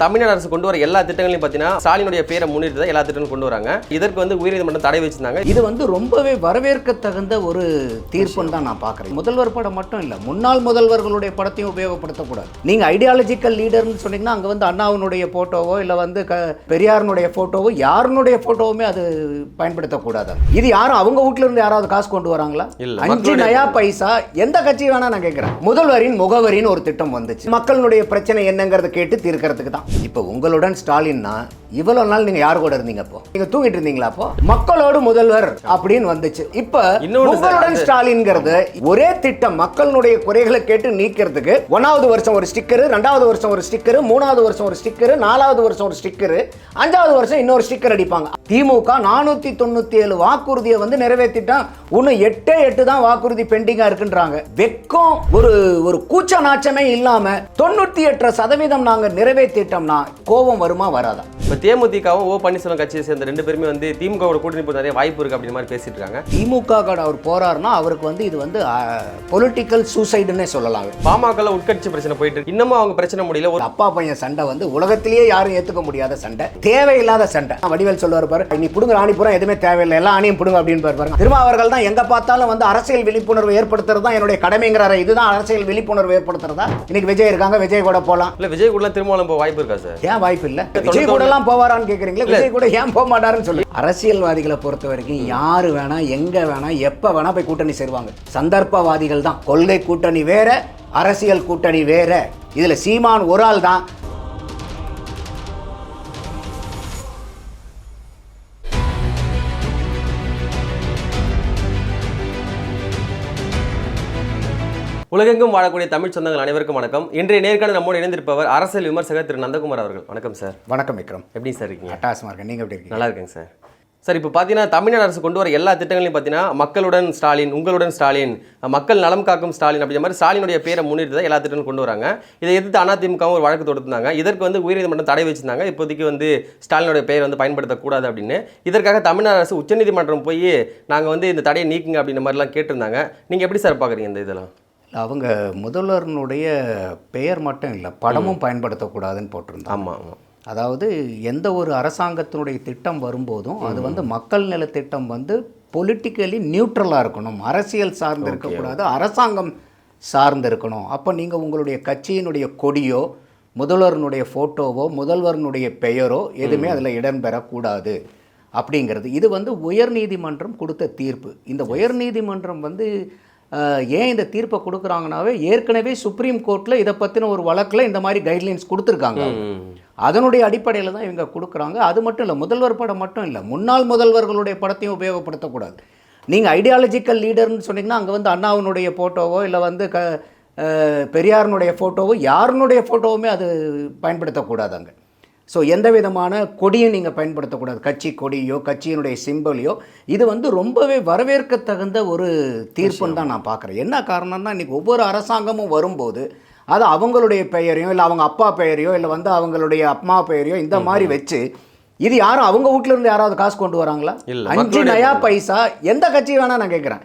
தமிழ்நாடு அரசு கொண்டு வர எல்லா திட்டங்களையும் பார்த்தீங்கன்னா ஸ்டாலினுடைய பேரை முன்னிட்டு தான் எல்லா திட்டங்களும் கொண்டு வராங்க. இதற்கு வந்து உயர்நீதிமன்றம் தடை வச்சிருந்தாங்க இது வந்து ரொம்பவே வரவேற்க தகுந்த ஒரு தீர்ப்புன்னு தான் நான் பார்க்குறேன். முதல்வர் படம் மட்டும் இல்லை முன்னாள் முதல்வர்களுடைய படத்தையும் உபயோகப்படுத்தக்கூடாது. நீங்கள் ஐடியாலஜிக்கல் லீடர்னு சொன்னீங்கன்னா அங்கே வந்து அண்ணாவினுடைய ஃபோட்டோவோ இல்லை வந்து க பெரியாரனுடைய ஃபோட்டோவோ யாருனுடைய ஃபோட்டோவுமே அது பயன்படுத்தக்கூடாது. இது யாரும் அவங்க வீட்ல இருந்து யாராவது காசு கொண்டு வராங்களா? இல்ல, அஞ்சு நயா பைசா எந்த கட்சி வேணா நான் கேட்குறேன். முதல்வரின் முகவரின்னு ஒரு திட்டம் வந்துச்சு. மக்களுடைய பிரச்சனை என்னங்கிறத கேட்டு தீர்க்கறதுக்கு தான். இப்போ உங்களுடன் ஸ்டாலின்னா இவ்வளவு நாள் நீங்க யார் கூட இருந்தீங்க அப்போ? நீங்க தூங்கிட்டு இருந்தீங்களா அப்போ? மக்களோடு முதல்வர் அப்படின்னு வந்துச்சு. இப்போ உங்களுடன் ஸ்டாலின்ங்கிறது ஒரே திட்டம் மக்களுடைய குறைகளை கேட்டு நீக்கிறதுக்கு. ஒன்னாவது வருஷம் ஒரு ஸ்டிக்கர் ரெண்டாவது வருஷம் ஒரு ஸ்டிக்கர் மூணாவது வருஷம் ஒரு ஸ்டிக்கர் நாலாவது வருஷம் ஒரு ஸ்டிக்கர் அஞ்சாவது வருஷம் இன்னொரு ஸ்டிக்கர் அடிப்பாங்க. திமுக நானூத்தி தொண்ணூத்தி ஏழு வாக்குறுதியை வந்து நிறைவேற்றிட்டான் இன்னும் எட்டே எட்டு தான் வாக்குறுதி பெண்டிங்கா இருக்குன்றாங்க. வெக்கம் ஒரு ஒரு கூச்ச நாச்சமே இல்லாம தொண்ணூத்தி எட்டு சதவீதம் நாங்க நிறைவேற்றிட்டோம்னா கோபம் வருமா வராதா? இப்போ தேமுதிகவும் ஓ பன்னீர்செல்வம் கட்சியை சேர்ந்த ரெண்டு பேருமே வந்து திமுகவோட கூட்டணி போய் நிறைய வாய்ப்பு இருக்கு அப்படின்ற மாதிரி பேசிட்டு இருக்காங்க. திமுக அவர் போறாருன்னா அவருக்கு வந்து இது வந்து பொலிட்டிக்கல் சூசைடுன்னே சொல்லலாம் பாமக உட்கட்சி பிரச்சனை போயிட்டு இருக்கு. இன்னமும் அவங்க பிரச்சனை முடியல. ஒரு அப்பா பையன் சண்டை வந்து உலகத்திலேயே யாரும் ஏத்துக்க முடியாத சண்டை. தேவையில்லாத சண்டை. வடிவேல் சொல்லுவார் பாரு நீ புடுங்க ஆணிப்புறம் எதுவுமே தேவையில்லை. எல்லா ஆணியும் புடுங்க அப்படின்னு பாரு பாருங்க. திருமாவர்கள் தான் எங்க பார்த்தாலும் வந்து அரசியல் விழிப்புணர்வு ஏற்படுத்துறது தான் என்னுடைய கடமைங்கிறாரு. இதுதான் அரசியல் விழிப்புணர்வு ஏற்படுத்துறதா? இன்னைக்கு விஜய் இருக்காங்க விஜய் கூட போலாம். இல்ல விஜய் கூட திருமாவளம் போக வாய்ப்பு இருக்கா சார்? ஏன் வாய்ப்பு இல்ல? விஜய் கூட எல்லாம் போவாரான்னு கேக்குறீங்களா? விஜய் கூட ஏன் போக மாட்டாருன்னு சொல்லி. அரசியல்வாதிகளை பொறுத்த வரைக்கும் யாரு வேணா எங்க வேணா எப்ப வேணா போய் கூட்டணி சேருவாங்க. சந்தர்ப்பவாதிகள் தான். கொள்கை கூட்டணி வேற அரசியல் கூட்டணி வேற. இதுல சீமான் ஒரு ஆள் தான். உலகெங்கும் வாழக்கூடிய தமிழ் சொந்தங்கள் அனைவருக்கும் வணக்கம். இன்றைய நேர்காணல் நம்மோடு இணைந்திருப்பவர் அரசியல் விமர்சகர் திரு நந்தகுமார் அவர்கள். வணக்கம் சார். வணக்கம் விக்ரம். எப்படி சார் இருக்கீங்க? அட்டாசமா இருக்கேன். நீங்க எப்படி இருக்கீங்க? நல்லா இருக்கேங்க சார். சார் இப்போ பார்த்தீங்கன்னா தமிழ்நாடு அரசு கொண்டு வர எல்லா திட்டங்களையும் பார்த்தீங்கன்னா மக்களுடன் ஸ்டாலின் உங்களுடன் ஸ்டாலின் மக்கள் நலம் காக்கும் ஸ்டாலின் அப்படிங்கிற மாதிரி ஸ்டாலினுடைய பேரை முன்னிட்டு தான் எல்லா திட்டங்களும் கொண்டு வராங்க. இதை எதிர்த்து அதிமுகவும் ஒரு வழக்கு தொடுத்திருந்தாங்க. இதற்கு வந்து உயர்நீதிமன்றம் தடை வச்சிருந்தாங்க. இப்போதைக்கு வந்து ஸ்டாலினுடைய பெயர் வந்து பயன்படுத்தக்கூடாது அப்படின்னு. இதற்காக தமிழ்நாடு அரசு உச்சநீதிமன்றம் போய் நாங்கள் வந்து இந்த தடையை நீக்குங்க அப்படின்ற மாதிரிலாம் கேட்டிருந்தாங்க. நீங்கள் எப்படி சார் பார்க்குறீங்க இந்த இதெல்லாம்? அவங்க முதல்வரனுடைய பெயர் மட்டும் இல்லை படமும் பயன்படுத்தக்கூடாதுன்னு போட்டிருந்தாங்க. ஆமாம் ஆமாம் அதாவது எந்த ஒரு அரசாங்கத்தினுடைய திட்டம் வரும்போதும் அது வந்து மக்கள் நல திட்டம் வந்து பொலிட்டிக்கலி நியூட்ரலாக இருக்கணும். அரசியல் சார்ந்து இருக்கக்கூடாது அரசாங்கம் சார்ந்து இருக்கணும். அப்போ நீங்கள் உங்களுடைய கட்சியினுடைய கொடியோ முதல்வரனுடைய ஃபோட்டோவோ முதல்வரனுடைய பெயரோ எதுவுமே அதில் இடம்பெறக்கூடாது அப்படிங்கிறது. இது வந்து உயர்நீதிமன்றம் கொடுத்த தீர்ப்பு. இந்த உயர்நீதிமன்றம் வந்து ஏன் இந்த தீர்ப்பை கொடுக்குறாங்கனாவே ஏற்கனவே சுப்ரீம் கோர்ட்டில் இதை பற்றின ஒரு வழக்கில் இந்த மாதிரி கைட்லைன்ஸ் கொடுத்துருக்காங்க அதனுடைய அடிப்படையில் தான் இவங்க கொடுக்குறாங்க. அது மட்டும் இல்லை முதல்வர் படம் மட்டும் இல்லை முன்னாள் முதல்வர்களுடைய படத்தையும் உபயோகப்படுத்தக்கூடாது. நீங்கள் ஐடியாலஜிக்கல் லீடர்னு சொன்னீங்கன்னா அங்கே வந்து அண்ணாவினுடைய ஃபோட்டோவோ இல்லை வந்து க பெரியாரனுடைய ஃபோட்டோவோ யாருனுடைய ஃபோட்டோவுமே அது பயன்படுத்தக்கூடாது அங்கே. ஸோ எந்த விதமான கொடியும் நீங்கள் பயன்படுத்தக்கூடாது. கட்சி கொடியோ கட்சியினுடைய சிம்பலையோ இது வந்து ரொம்பவே வரவேற்க தகுந்த ஒரு தீர்ப்புன்னு தான் நான் பார்க்குறேன். என்ன காரணம்னா இன்றைக்கி ஒவ்வொரு அரசாங்கமும் வரும்போது அது அவங்களுடைய பெயரையோ இல்லை அவங்க அப்பா பெயரையோ இல்லை வந்து அவங்களுடைய அம்மா பெயரையோ இந்த மாதிரி வச்சு இது யாரும் அவங்க வீட்ல இருந்து யாராவது காசு கொண்டு வராங்களா? அஞ்சு நயா பைசா எந்த கட்சி வேணா நான் கேட்குறேன்.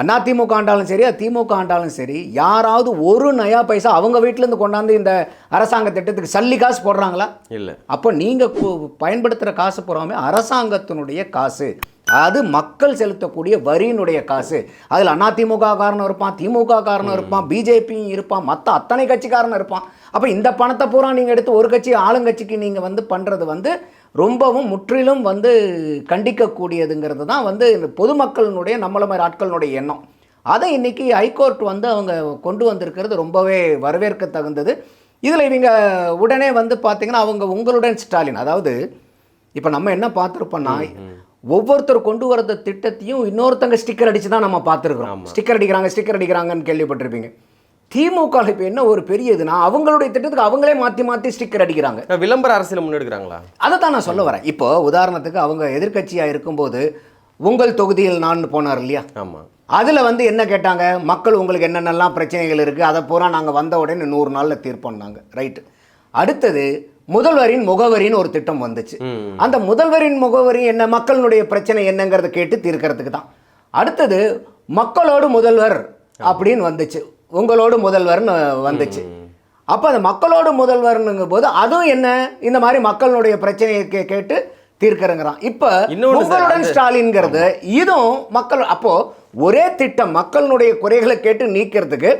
அண்ணா திமுக ஆண்டாலும் சரி அது திமுக ஆண்டாலும் சரி யாராவது ஒரு நயா பைசா அவங்க வீட்டிலேருந்து கொண்டாந்து இந்த அரசாங்க திட்டத்துக்கு சல்லி காசு போடுறாங்களா? இல்லை. அப்போ நீங்கள் பயன்படுத்துகிற காசு பூராமே அரசாங்கத்தினுடைய காசு அது மக்கள் செலுத்தக்கூடிய வரியினுடைய காசு. அதில் அதிமுக காரனும் இருப்பான் திமுக காரனும் இருப்பான் பிஜேபியும் இருப்பான் மற்ற அத்தனை கட்சிக்காரனும் இருப்பான். அப்போ இந்த பணத்தை பூரா நீங்கள் எடுத்து ஒரு கட்சி ஆளுங்கட்சிக்கு நீங்கள் வந்து பண்ணுறது வந்து ரொம்பவும் முற்றிலும் வந்து கண்டிக்கக்கூடியதுங்கிறது தான் வந்து இந்த பொதுமக்களினுடைய நம்மள மாதிரி ஆட்களினுடைய எண்ணம். அதை இன்னைக்கு ஹைகோர்ட் வந்து அவங்க கொண்டு வந்திருக்கிறது ரொம்பவே வரவேற்க தகுந்தது இதில் இவங்க உடனே வந்து பார்த்தீங்கன்னா அவங்க உங்களுடன் ஸ்டாலின் அதாவது இப்போ நம்ம என்ன பார்த்துருப்போம்னா ஒவ்வொருத்தர் கொண்டு வரத திட்டத்தையும் இன்னொருத்தங்க ஸ்டிக்கர் அடிச்சு தான் நம்ம பார்த்துருக்குறோம். ஸ்டிக்கர் அடிக்கிறாங்க ஸ்டிக்கர் அடிக்கிறாங்கன்னு கேள்விப்பட்டிருப்பீங்க. திமுக இப்போ என்ன ஒரு பெரிய இதுனா அவங்களுடைய திட்டத்துக்கு அவங்களே மாற்றி மாற்றி ஸ்டிக்கர் அடிக்கிறாங்க. விளம்பர அரசியல் முன்னெடுக்கிறாங்களா? அதை தான் நான் சொல்ல வரேன். இப்போ உதாரணத்துக்கு அவங்க எதிர்க்கட்சியாக இருக்கும்போது உங்கள் தொகுதியில் நான் போனார் இல்லையா? ஆமாம் அதில் வந்து என்ன கேட்டாங்க? மக்கள் உங்களுக்கு என்னென்னலாம் பிரச்சனைகள் இருக்குது அதை பூரா நாங்கள் வந்த உடனே நூறு நாளில் தீர்ப்போம்னாங்க ரைட்டு. அடுத்தது முதல்வரின் முகவரின்னு ஒரு திட்டம் வந்துச்சு. அந்த முதல்வரின் முகவரி என்ன? மக்களுடைய பிரச்சனை என்னங்கிறத கேட்டு தீர்க்கறதுக்கு தான். அடுத்தது மக்களோடு முதல்வர் அப்படின்னு வந்துச்சு. உங்களோடு முதல்வர்னு வந்துச்சு. அப்போ அந்த மக்களோடு முதல்வர்னுங்கும் போது அதுவும் என்ன? இந்த மாதிரி மக்களுடைய பிரச்சனையை கேட்டு தீர்க்கறங்கிறான். இப்போ உங்களுடன் ஸ்டாலின்ங்கிறது இதுவும் மக்கள் அப்போ ஒரே திட்டம் மக்களுடைய குறைகளை கேட்டு நீக்கிறதுக்கு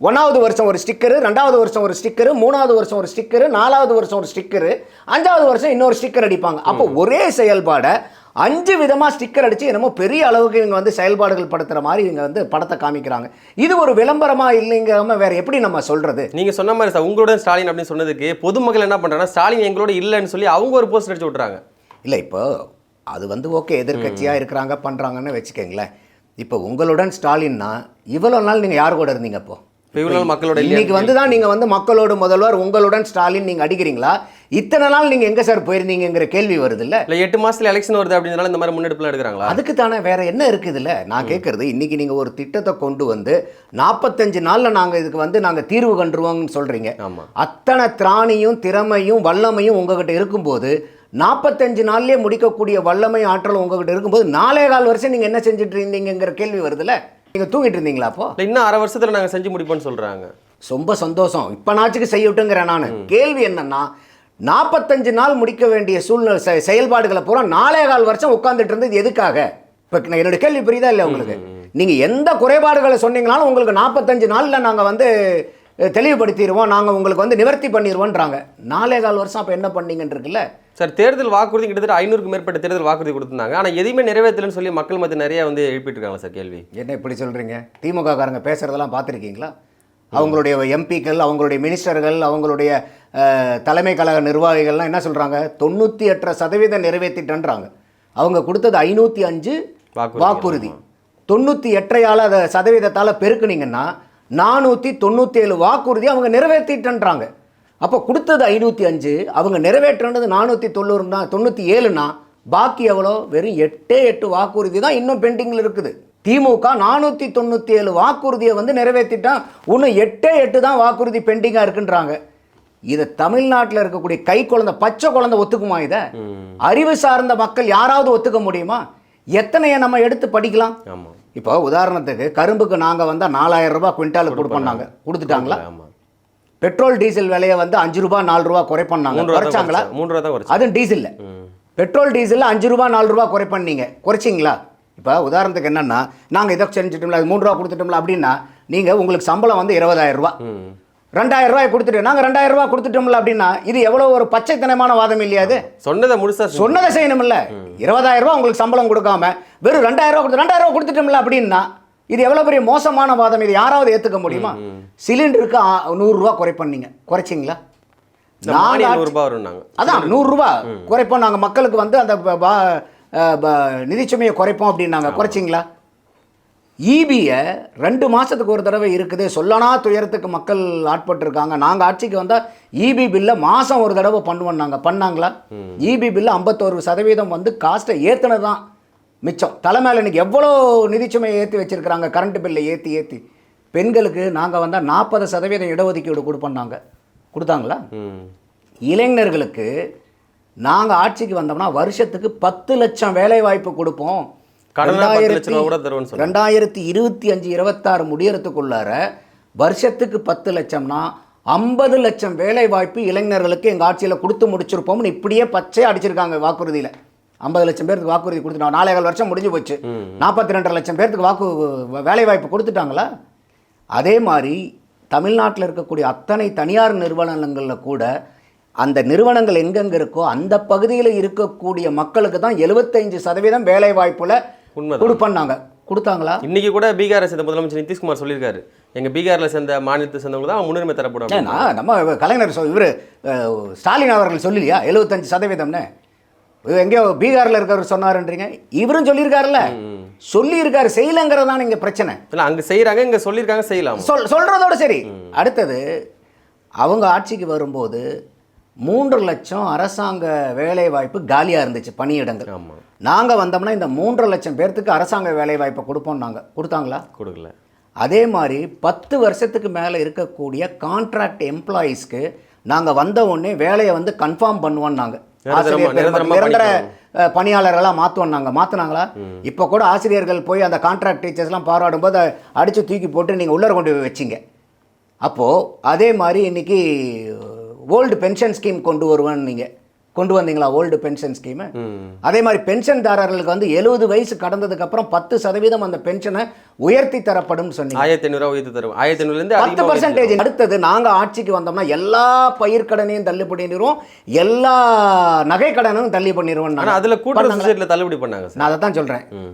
ஒன்றாவது வருஷம் ஒரு ஸ்டிக்கரு ரெண்டாவது வருஷம் ஒரு ஸ்டிக்கரு மூணாவது வருஷம் ஒரு ஸ்டிக்கரு நாலாவது வருஷம் ஒரு ஸ்டிக்கரு அஞ்சாவது வருஷம் இன்னொரு ஸ்டிக்கர் அடிப்பாங்க. அப்போ ஒரே செயல்பாடை அஞ்சு விதமாக ஸ்டிக்கர் அடித்து என்னமோ பெரிய அளவுக்கு இவங்க வந்து செயல்பாடுகள் படுத்துகிற மாதிரி இவங்க வந்து படத்தை காமிக்கிறாங்க. இது ஒரு விளம்பரமா இல்லைங்காம வேற எப்படி நம்ம சொல்றது? நீங்க சொன்ன மாதிரி சார் உங்களுடன் ஸ்டாலின் அப்படின்னு சொன்னதுக்கு பொதுமக்கள் என்ன பண்றாங்கன்னா ஸ்டாலின் எங்களோட இல்லைன்னு சொல்லி அவங்க ஒரு போஸ்ட் அடிச்சு விட்டுறாங்க. இல்லை இப்போ அது வந்து ஓகே எதிர்க்கட்சியாக இருக்கிறாங்க பண்ணுறாங்கன்னு வச்சுக்கோங்களேன். இப்போ உங்களுடன் ஸ்டாலின்னா இவ்வளோ நாள் நீங்கள் யார் கூட இருந்தீங்க அப்போ மக்களோட? இன்னைக்கு வந்து தான் நீங்கள் வந்து மக்களோட முதல்வர் உங்களுடன் ஸ்டாலின் நீங்கள் அடிக்கிறீங்களா? இத்தனை நாள் நீங்கள் எங்கே சார் போயிருந்தீங்கிற கேள்வி வருது இல்ல இல்ல எட்டு மாசத்துல எலெக்ஷன் வருது அப்படின்றனால இந்த மாதிரி முன்னெடுப்புலாம் எடுக்கிறாங்களா? அதுக்கு தானே வேற என்ன இருக்குதுல்ல? நான் கேட்கறது இன்னைக்கு நீங்கள் ஒரு திட்டத்தை கொண்டு வந்து நாற்பத்தஞ்சு நாளில் நாங்கள் இதுக்கு வந்து நாங்கள் தீர்வு கண்டுருவோம்னு சொல்கிறீங்க ஆமா. அத்தனை திராணியும் திறமையும் வல்லமையும் உங்ககிட்ட இருக்கும்போது நாற்பத்தஞ்சு நாள்லயே முடிக்கக்கூடிய வல்லமை ஆற்றல் உங்ககிட்ட இருக்கும்போது நாலே கால் வருஷம் நீங்கள் என்ன செஞ்சுட்டு இருந்தீங்கங்கிற கேள்வி வருதுல்ல? நீங்கள் தூங்கிட்டு இருந்தீங்களா அப்போ? இன்னும் அரை வருஷத்துல நாங்க செஞ்சு முடிப்போம்னு சொல்றாங்க. ரொம்ப சந்தோஷம். இப்போ நாச்சுக்கு செய்யட்டுங்கிறேன் நான். கேள்வி என்னன்னா நாற்பத்தஞ்சு நாள் முடிக்க வேண்டிய சூழ்நிலை செயல்பாடுகளை பூரா நாலே கால் வருஷம் உட்காந்துட்டு இருந்தது எதுக்காக? இப்போ என்னோட கேள்வி புரியுதா இல்லை உங்களுக்கு? நீங்கள் எந்த குறைபாடுகளை சொன்னீங்கனாலும் உங்களுக்கு நாற்பத்தஞ்சு நாளில் நாங்கள் வந்து தெளிவுபடுத்திடுவோம். நாங்கள் உங்களுக்கு வந்து நிவர்த்தி பண்ணிடுவோன்றாங்க நாலே கால் வருஷம் அப்போ என்ன பண்ணீங்கன்னு இருக்குல்ல? சார் தேர்தல் வாக்குறுதி கிட்டத்தட்ட ஐநூறுக்கு மேற்பட்ட தேர்தல் வாக்குறுதி கொடுத்திருந்தாங்க. ஆனா எதையுமே நிறைவேற்றலன்னு சொல்லி மக்கள் மத்திய நிறைய வந்து எழுப்பிட்டு இருக்காங்க சார் கேள்வி. என்ன இப்படி சொல்கிறீங்க திமுக காரங்க பேசுகிறதெல்லாம் பார்த்துருக்கீங்களா? அவங்களுடைய எம்பிக்கள் அவங்களுடைய மினிஸ்டர்கள் அவங்களுடைய தலைமை கழக நிர்வாகிகள்லாம் என்ன சொல்கிறாங்க தொண்ணூற்றி எட்டரை சதவீதம் நிறைவேற்றிட்டன்றாங்க அவங்க கொடுத்தது ஐநூற்றி அஞ்சு வாக்குறுதி. வாக்குறுதி. தொண்ணூற்றி எட்டரையால் அதை சதவீதத்தால் பெருக்குனீங்கன்னா நானூற்றி தொண்ணூற்றி ஏழு வாக்குறுதி அவங்க நிறைவேற்றிட்டன்றாங்க அப்போ கொடுத்தது ஐநூற்றி அஞ்சு அவங்க நிறைவேற்றினது நானூற்றி தொண்ணூறுனா தொண்ணூற்றி ஏழுனா பாக்கி எவ்வளோ? வெறும் எட்டே எட்டு வாக்குறுதி தான் இன்னும் பெண்டிங்கில் இருக்குது. திமுக நானூற்றி தொண்ணூற்றி ஏழு வாக்குறுதியை வந்து நிறைவேற்றிட்டான் இன்னும் எட்டே எட்டு தான் வாக்குறுதி பெண்டிங்காக இருக்குன்றாங்க. இதை தமிழ்நாட்டில் இருக்கக்கூடிய கை குழந்தை பச்சை குழந்தை ஒத்துக்குமா இதை? அறிவு சார்ந்த மக்கள் யாராவது ஒத்துக்க முடியுமா? எத்தனையை நம்ம எடுத்து படிக்கலாம்? ஆமா. இப்போ உதாரணத்துக்கு கரும்புக்கு நாங்கள் வந்தால் நாலாயிரம் ரூபாய் குவிண்டாலுக்கு கொடுப்போம்னாங்க கொடுத்துட்டாங்களா? ஆமா. பெட்ரோல் டீசல் விலையை வந்து அஞ்சு ரூபாய் நாலு ரூபாய் குறை பண்ணாங்க. ரூபா குறைச்சாங்களா? குறைச்சா- மூன்று ரூபா தான் அதுவும் டீசல்ல. பெட்ரோல் டீசலில் அஞ்சு ரூபா நாலு ரூபா குறை பண்ணீங்க. குறைச்சிங்களா? இப்போ உதாரணத்துக்கு என்னன்னா நாங்கள் இதை செஞ்சுட்டோம்ல அது மூணு ரூபா கொடுத்துட்டோம்ல அப்படின்னா நீங்கள் உங்களுக்கு சம்பளம் வந்து இருபதாயிரம் ரூபா. ரெண்டாயிரம் ரூபாய் கொடுத்துட்டு நாங்கள் ரெண்டாயிரம் ரூபாய் கொடுத்துட்டோம்ல அப்படின்னா இது எவ்வளோ ஒரு பச்சைத்தனமான வாதம் இல்லையா அது? சொன்னதை முழுசா சொன்னதை செய்யணும்ல. இருபதாயிரம் ரூபாய் உங்களுக்கு சம்பளம் கொடுக்காம வெறும் ரெண்டாயிரம் ரூபாய் கொடுத்து ரெண்டாயிரம் ரூபாய் கொடுத்துட்டோம்ல அப்படின்னா இது எவ்வளோ பெரிய மோசமான வாதம்? இது யாராவது ஏற்றுக்க முடியுமா? சிலிண்டருக்கு ஆ- நூறு ரூபாய் குறை பண்ணீங்க. குறைச்சிங்களா? அதான் நூறுரூவா குறைப்போம். நாங்கள் மக்களுக்கு வந்து அந்த நிதிச்சுமையை குறைப்போம் அப்படின்னாங்க. குறைச்சிங்களா? ஈபியை ரெண்டு மாதத்துக்கு ஒரு தடவை இருக்குது. சொல்லனா துயரத்துக்கு மக்கள் ஆட்பட்டிருக்காங்க. நாங்கள் ஆட்சிக்கு வந்தால் இபி பில்லை மாதம் ஒரு தடவை பண்ணுவோம் நாங்கள் பண்ணாங்களா இபி பில்லு ஐம்பத்தோரு சதவீதம் வந்து காஸ்ட்டை ஏற்றுனது தான் மிச்சம். தலை மேலே இன்னைக்கு எவ்வளோ நிதிச்சுமையை ஏற்றி வச்சிருக்கிறாங்க? கரண்ட் பில்லை ஏற்றி ஏற்றி பெண்களுக்கு நாங்கள் வந்தால் நாற்பது சதவீதம் இடஒதுக்கீடு கொடுப்போம் நாங்கள் கொடுத்தாங்களா. இளைஞர்களுக்கு நாங்கள் ஆட்சிக்கு வந்தோம்னா வருஷத்துக்கு பத்து லட்சம் வேலை வாய்ப்பு கொடுப்போம். ரெண்டாயிரத்தி இருபத்தி அஞ்சு இருபத்தாறு முடியறதுக்குள்ளார வருஷத்துக்கு பத்து லட்சம்னா ஐம்பது லட்சம் வேலை வாய்ப்பு இளைஞர்களுக்கு எங்கள் ஆட்சியில் கொடுத்து முடிச்சிருப்போம்னு இப்படியே பச்சையாக அடிச்சிருக்காங்க வாக்குறுதியில். ஐம்பது லட்சம் பேருக்கு வாக்குறுதி கொடுத்துட்டாங்க நாலேகால் வருஷம் முடிஞ்சு போச்சு. நாற்பத்தி ரெண்டரை லட்சம் பேருக்கு வாக்கு வேலை வாய்ப்பு கொடுத்துட்டாங்களா? அதே மாதிரி தமிழ்நாட்டில் இருக்கக்கூடிய அத்தனை தனியார் நிறுவனங்களில் கூட அந்த நிறுவனங்கள் எங்கெங்க இருக்கோ அந்த பகுதியில் இருக்கக்கூடிய மக்களுக்கு தான் எழுபத்தைந்து சதவீதம் வேலை வாய்ப்புல உண்மைதான். கொடுப்பண்ணாங்க கொடுத்தாங்களா? இன்னைக்கு கூட பீகாரை சேர்ந்த முதலமைச்சர் நிதிஷ்குமார் சொல்லியிருக்காரு. எங்க பீகார்ல சேர்ந்த மாநிலத்தை சேர்ந்தவங்க தான் முன்னுரிமை தரப்படும் நம்ம கலைஞர் இவர் ஸ்டாலின் அவர்கள் சொல்லலையா எழுபத்தஞ்சு சதவீதம்னு. எங்கேயோ பீகாரில் இருக்கிறவர் சொன்னாருன்றீங்க. இவரும் சொல்லியிருக்காருல்ல. சொல்லியிருக்காரு செய்யலைங்கிறது தான் இங்கே பிரச்சனை. இல்ல அங்க செய்யறாங்க இங்க சொல்லியிருக்காங்க செய்யலாம்? சொல் சொல்கிறதோட சரி. அடுத்தது அவங்க ஆட்சிக்கு வரும்போது மூன்று லட்சம் அரசாங்க வேலை வாய்ப்பு காலியாக இருந்துச்சு பணியிடங்கள். நாங்கள் வந்தோம்னா இந்த மூன்று லட்சம் பேர்த்துக்கு அரசாங்க வேலை வாய்ப்பை கொடுப்போம் நாங்கள் கொடுத்தாங்களா? கொடுக்கல. அதே மாதிரி பத்து வருஷத்துக்கு மேலே இருக்கக்கூடிய கான்ட்ராக்ட் எம்ப்ளாயீஸ்க்கு நாங்கள் வந்த உடனே வேலையை வந்து கன்ஃபார்ம் பண்ணுவோம் நாங்கள் நிரந்தர பணியாளர்களாக மாற்றுவோம் நாங்கள் மாற்றினாங்களா இப்போ கூட ஆசிரியர்கள் போய் அந்த கான்ட்ராக்ட் டீச்சர்ஸ்லாம் பாராடும்போது அடித்து தூக்கி போட்டு நீங்கள் உள்ளர கொண்டு போய் வச்சிங்க. அப்போது அதே மாதிரி இன்னைக்கு ஓல்டு பென்ஷன் ஸ்கீம் கொண்டு வருவேன்னு நீங்கள் கொண்டு வந்தீங்களா? ஓல்டு பென்ஷன் ஸ்கீமு அதே மாதிரி பென்ஷன்தாரர்களுக்கு வந்து எழுபது வயசு கடந்ததுக்கு அப்புறம் பத்து சதவீதம் அந்த பென்ஷனை உயர்த்தி தரப்படும் சொன்னீங்க. ஆயிரத்தி ஐநூறுரூவா உயர்த்தி தரும் ஆயிரத்தி ஐநூறுலேருந்து பத்து பர்சன்டேஜ் அடுத்தது நாங்க ஆட்சிக்கு வந்தோம்னா எல்லா பயிர்க்கடனையும் தள்ளி பண்ணிடுவோம். எல்லா நகை கடனும் தள்ளி பண்ணிடுவோம் ஆனால் அதில் சொசைட்டியில் தள்ளுபடி பண்ணாங்க நான் அதை தான் சொல்றேன். ம்.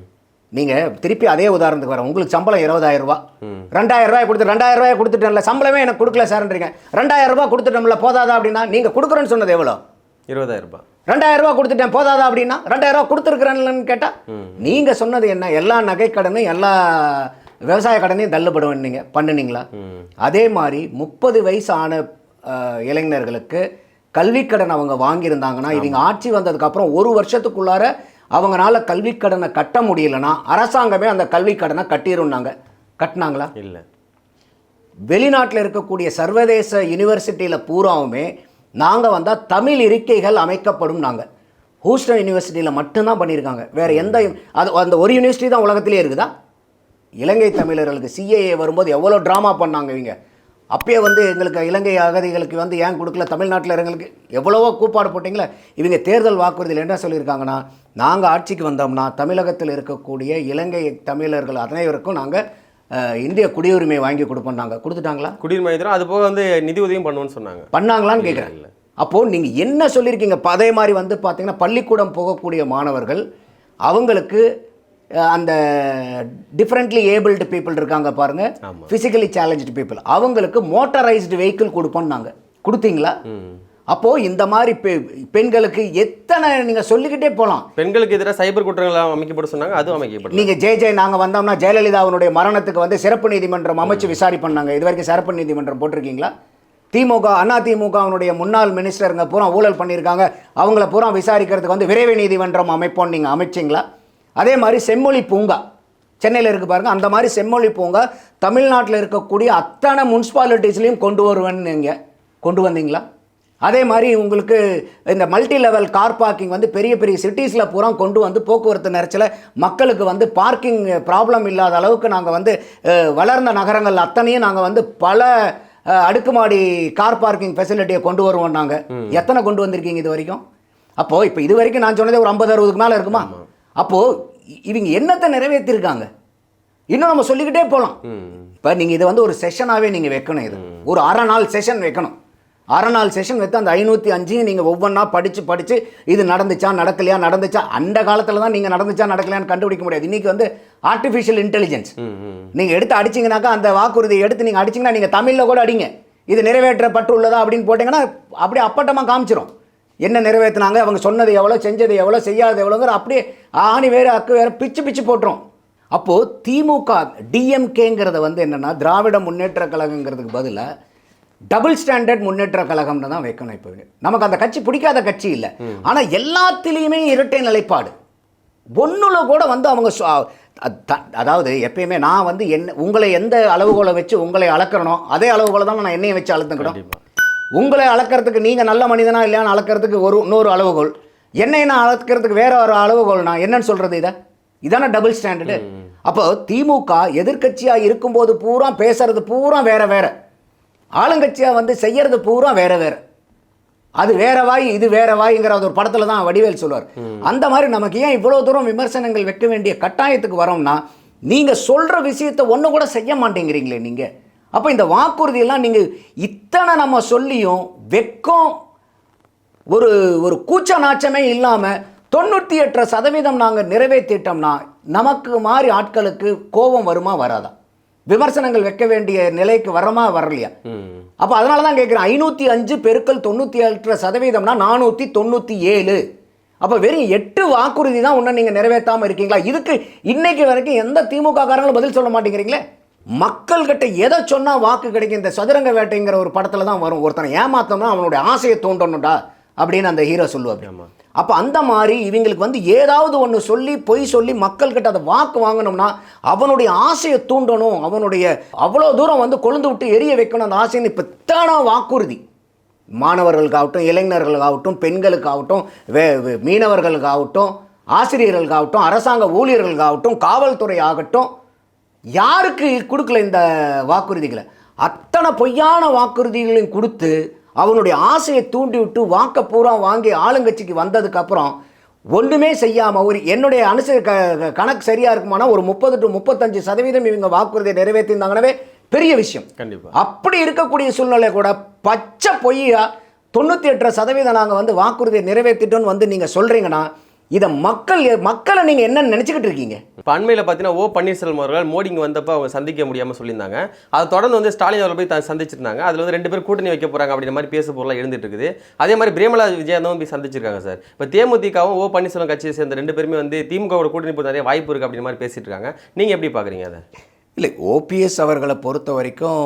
நீங்க திருப்பி அதே உதாரணத்துக்கு வரேன். உங்களுக்கு சம்பளம் இருபதாயிரம் ரூபாய் ம். ரெண்டாயிரம் ரூபாய் கொடுத்து ரெண்டாயிரம் ரூபாய் கொடுத்துட்டேன்ல சம்பளமே எனக்கு கொடுக்கல சார்ன்றீங்க ரெண்டாயிரம் ரூபாய் கொடுத்துட்டோம்ல போதாதா அப்படின்னா நீங்க கொடுக்குறேன்னு சொன்னது எவ்வளோ இருபதாயிரம் ரூபாய் ரெண்டாயிரம் ரூபாய் கொடுத்துட்டேன் போதாதா அப்படின்னா? ரெண்டாயிரம் ரூபாய் கொடுத்துருக்குறேன்னு கேட்டா நீங்க சொன்னது என்ன? எல்லா நகை கடனும் எல்லா விவசாய கடனையும் தள்ளுபடுவேன் நீங்க பண்ணுனீங்களா அதே மாதிரி முப்பது வயசு ஆன இளைஞர்களுக்கு கல்விக்கடன் அவங்க வாங்கியிருந்தாங்கன்னா இவங்க ஆட்சி வந்ததுக்கப்புறம் ஒரு வருஷத்துக்குள்ளார அவங்களால கல்விக்கடனை கட்ட முடியலன்னா அரசாங்கமே அந்த கல்விக்கடனை கட்டிருந்தாங்க கட்டினாங்களா? இல்லை. வெளிநாட்டில் இருக்கக்கூடிய சர்வதேச யூனிவர்சிட்டியில் பூராவுமே நாங்கள் வந்தால் தமிழ் இருக்கைகள் அமைக்கப்படும் நாங்கள் ஹூஸ்டன் யூனிவர்சிட்டியில் மட்டும்தான் பண்ணியிருக்காங்க. வேறு எந்த அது அந்த ஒரு யூனிவர்சிட்டி தான் உலகத்திலே இருக்குதா? இலங்கை தமிழர்களுக்கு சிஏஏ வரும்போது எவ்வளோ ட்ராமா பண்ணாங்க இவங்க. அப்பயே வந்து எங்களுக்கு இலங்கை அகதிகளுக்கு வந்து ஏன் கொடுக்கல? தமிழ்நாட்டில் எங்களுக்கு எவ்வளவோ கூப்பாடு போட்டிங்களே? இவங்க தேர்தல் வாக்குறுதியில் என்ன சொல்லியிருக்காங்கன்னா நாங்கள் ஆட்சிக்கு வந்தோம்னா தமிழகத்தில் இருக்கக்கூடிய இலங்கை தமிழர்கள் அனைவருக்கும் நாங்கள் இந்திய குடியுரிமை வாங்கி கொடுப்போம் நாங்கள் கொடுத்துட்டாங்களா? குடியுரிமை அது போக வந்து நிதி உதவியும் பண்ணுவோன்னு சொன்னாங்க. பண்ணாங்களான்னு கேட்குறேன். அப்போது நீங்கள் என்ன சொல்லியிருக்கீங்க? அதே மாதிரி வந்து பார்த்தீங்கன்னா பள்ளிக்கூடம் போகக்கூடிய மாணவர்கள் அவங்களுக்கு அந்த டிஃப்ரெண்ட்லி ஏபிள்டு பீப்புள் இருக்காங்க பாருங்க. ஆமா. ஃபிசிக்கலி சேலஞ்சு பீப்புள் அவங்களுக்கு மோட்டரைஸ்டு வெஹிக்கிள் கொடுப்போம் நாங்கள் கொடுத்தீங்களா அப்போது இந்த மாதிரி பெ- பெண்களுக்கு எத்தனை நீங்கள் சொல்லிக்கிட்டே போகலாம் பெண்களுக்கு எதிராக சைபர் குற்றங்கள் அமைக்கப்பட சொன்னாங்க அதுவும் அமைக்கப்படல. நீங்க ஜே ஜே நாங்க வந்தோம்னா ஜெயலலிதாவுடைய மரணத்துக்கு வந்து சிறப்பு நீதிமன்றம் அமைச்சு விசாரிப்பாங்க இது வரைக்கும் சிறப்பு நீதிமன்றம் போட்டிருக்கீங்களா? திமுக அண்ணா திமுகவினுடைய முன்னாள் மினிஸ்டருங்க பூரா ஊழல் பண்ணியிருக்காங்க. அவங்கள பூரா விசாரிக்கிறதுக்கு வந்து விரைவு நீதிமன்றம் அமைப்போம் நீங்கள் அமைச்சிங்களா? அதே மாதிரி செம்மொழி பூங்கா. சென்னையில் இருக்கு பாருங்க அந்த மாதிரி செம்மொழி பூங்கா தமிழ்நாட்டில் இருக்கக்கூடிய அத்தனை முனிசிபாலிட்டிஸ்லையும் கொண்டு வருவேன்னு நீங்கள் கொண்டு வந்தீங்களா? அதே மாதிரி உங்களுக்கு இந்த மல்டி லெவல் கார் பார்க்கிங் வந்து பெரிய பெரிய சிட்டிஸில் பூரா கொண்டு வந்து போக்குவரத்து நெரிச்சல மக்களுக்கு வந்து பார்க்கிங் ப்ராப்ளம் இல்லாத அளவுக்கு நாங்கள் வந்து வளர்ந்த நகரங்கள் அத்தனையும் நாங்கள் வந்து பல அடுக்குமாடி கார் பார்க்கிங் ஃபெசிலிட்டியை கொண்டு வருவோம் நாங்கள் எத்தனை கொண்டு வந்திருக்கீங்க இது வரைக்கும்? அப்போது இப்போ இது வரைக்கும் நான் சொன்னதே ஒரு ஐம்பது அறுபதுக்கு மேலே இருக்குமா? அப்போது இவங்க என்னத்தை நிறைவேற்றிருக்காங்க இன்னும் நம்ம சொல்லிக்கிட்டே போகலாம் இப்போ நீங்கள் இதை வந்து ஒரு செஷனாகவே நீங்கள் வைக்கணும் இது. ஒரு அரை நாள் செஷன் வைக்கணும். அரை நாள் செஷன் வைத்து அந்த ஐநூற்றி அஞ்சையும் நீங்கள் ஒவ்வொன்றா படித்து படித்து இது நடந்துச்சா நடக்கலையா நடந்துச்சா? அந்த காலத்தில் தான் நீங்கள் நடந்துச்சா நடக்கலையான்னு கண்டுபிடிக்க முடியாது. இன்றைக்கி வந்து ஆர்டிஃபிஷியல் இன்டெலிஜென்ஸ் நீங்கள் எடுத்து அடிச்சிங்கனாக்கா அந்த வாக்குறுதியை எடுத்து நீங்கள் அடிச்சிங்கன்னா நீங்கள் தமிழில் கூட அடிங்க. இது நிறைவேற்றப்பட்டு உள்ளதா அப்படின்னு போட்டிங்கன்னா அப்படியே அப்பட்டமாக காமிச்சிரும். என்ன நிறைவேற்றினாங்க அவங்க சொன்னது எவ்வளோ செஞ்சது எவ்வளோ செய்யாதது எவ்வளோங்கிற அப்படியே ஆணி வேறு அக்கு வேறு பிச்சு பிச்சு போட்டுரும். அப்போது திமுக டிஎம்கேங்கிறத வந்து என்னென்னா திராவிட முன்னேற்ற கழகங்கிறதுக்கு பதிலாக டபுள் ஸ்டாண்டர்ட் முன்னேற்ற கழகம்னு தான் வைக்கணும் இப்போ. நமக்கு அந்த கட்சி பிடிக்காத கட்சி இல்லை. ஆனால் எல்லாத்துலேயுமே இரட்டை நிலைப்பாடு. ஒன்றுல கூட வந்து அவங்க அதாவது எப்பயுமே நான் வந்து என்ன உங்களை எந்த அளவுகோலை வச்சு உங்களை அளக்கிறனோ அதே அளவுகோலை தான் நான் என்னையும் வச்சு கண்டிப்பா. உங்களை அளக்கிறதுக்கு நீங்கள் நல்ல மனிதனா இல்லையான்னு அளக்கிறதுக்கு ஒரு இன்னொரு அளவுகோல். என்னை நான் அளக்கிறதுக்கு வேற ஒரு அளவுகோல் நான் என்னன்னு சொல்கிறது இதை? இதானே டபுள் ஸ்டாண்டர்டு அப்போ திமுக எதிர்க்கட்சியாக இருக்கும்போது பூரா பேசுறது பூரா வேற வேற. ஆளுங்கட்சியாக வந்து செய்யறது பூரா வேற வேற. அது வேற வாய் இது வேற வாய்ங்கிற ஒரு படத்துல தான் வடிவேல் சொல்லுவார். அந்த மாதிரி நமக்கு ஏன் இவ்வளோ தூரம் விமர்சனங்கள் வைக்க வேண்டிய கட்டாயத்துக்கு வரோம்னா நீங்க சொல்ற விஷயத்தை ஒன்று கூட செய்ய மாட்டேங்கிறீங்களே நீங்க. அப்போ இந்த வாக்குறுதியெல்லாம் நீங்க இத்தனை நம்ம சொல்லியும் வெக்கம் ஒரு ஒரு கூச்ச நாச்சமே இல்லாமல் தொண்ணூற்றி எட்டு சதவீதம் நாங்கள் நிறைவேற்றிட்டோம்னா நமக்கு மாதிரி ஆட்களுக்கு கோபம் வருமா வராதா? விமர்சனங்கள் வைக்க வேண்டிய நிலைக்கு வரமா வரலையா? அப்போ அதனால தான் கேட்குறேன் ஐநூற்றி அஞ்சு பெருக்கல் தொண்ணூற்றி எட்டு சதவீதம்னா நானூற்றி தொண்ணூற்றி ஏழு. அப்போ வெறும் எட்டு வாக்குறுதி தான் இன்னும் நீங்கள் நிறைவேற்றாமல் இருக்கீங்களா? இதுக்கு இன்னைக்கு வரைக்கும் எந்த திமுக காரங்களும் பதில் சொல்ல மாட்டேங்கிறீங்களே? மக்கள்கிட்ட எதை சொன்னால் வாக்கு கிடைக்கும்? இந்த சதுரங்க வேட்டைங்கிற ஒரு படத்தில் தான் வரும். ஒருத்தனை ஏமாத்தோம்னா அவனுடைய ஆசையை தூண்டணும்டா அப்படின்னு அந்த ஹீரோ சொல்லுவார் அப்போ அந்த மாதிரி இவங்களுக்கு வந்து ஏதாவது ஒன்று சொல்லி பொய் சொல்லி மக்கள்கிட்ட அதை வாக்கு வாங்கணும்னா அவனுடைய ஆசையை தூண்டணும். அவனுடைய அவ்வளோ தூரம் வந்து கொழுந்து விட்டு எரிய வைக்கணும் அந்த ஆசைன்னு இப்போ தானா வாக்குறுதி. மாணவர்களுக்காகட்டும் இளைஞர்களுக்காகட்டும் பெண்களுக்காகட்டும் வே வே- மீனவர்களுக்காகட்டும் ஆசிரியர்களுக்காகட்டும் அரசாங்க ஊழியர்களுக்காகட்டும் காவல்துறை ஆகட்டும் யாருக்கு கொடுக்கல இந்த வாக்குறுதிகளை? அத்தனை பொய்யான வாக்குறுதிகளையும் கொடுத்து அவனுடைய ஆசையை தூண்டி விட்டு வாக்க பூரா வாங்கி ஆளுங்கட்சிக்கு வந்ததுக்கப்புறம் ஒன்றுமே செய்யாமல் ஒரு என்னுடைய அனுச க கணக்கு சரியாக இருக்குமானா ஒரு முப்பது டு முப்பத்தஞ்சு சதவீதம் இவங்க வாக்குறுதியை நிறைவேற்றியிருந்தாங்கனவே பெரிய விஷயம். கண்டிப்பா. அப்படி இருக்கக்கூடிய சூழ்நிலை கூட பச்சை பொய்யா தொண்ணூற்றி எட்டரை சதவீதம் நாங்கள் வந்து வாக்குறுதியை நிறைவேற்றிட்டோன்னு வந்து நீங்கள் சொல்கிறீங்கன்னா இதை மக்கள் மக்களை நீங்கள் என்ன நினச்சிக்கிட்டு இருக்கீங்க. இப்போ அண்மையில் பார்த்தீங்கன்னா ஓ பன்னீர்செல்வம் அவர்கள் மோடி இங்கே வந்தப்போ அவங்க சந்திக்க முடியாமல் சொல்லியிருந்தாங்க. அதை தொடர்ந்து வந்து ஸ்டாலின் அவர்கள் போய் சந்திச்சிருந்தாங்க. அதில் வந்து ரெண்டு பேரும் கூட்டணி வைக்க போகிறாங்க அப்படின்ற மாதிரி பேசு பொருளாக எழுந்துட்டு இருக்குது. அதே மாதிரி பிரேமலா விஜயகாந்தும் போய் சந்திச்சிருக்காங்க சார். இப்போ தேமுதிகவும் ஓ பன்னீர்செல்வம் கட்சியை சேர்ந்த ரெண்டு பேருமே வந்து திமுகவோட கூட்டணி போய் நிறைய வாய்ப்பு இருக்குது அப்படின்ற மாதிரி பேசிட்டு இருக்காங்க. நீங்கள் எப்படி பார்க்குறீங்க அதை? இல்லை ஓபிஎஸ் அவர்களை பொறுத்த வரைக்கும்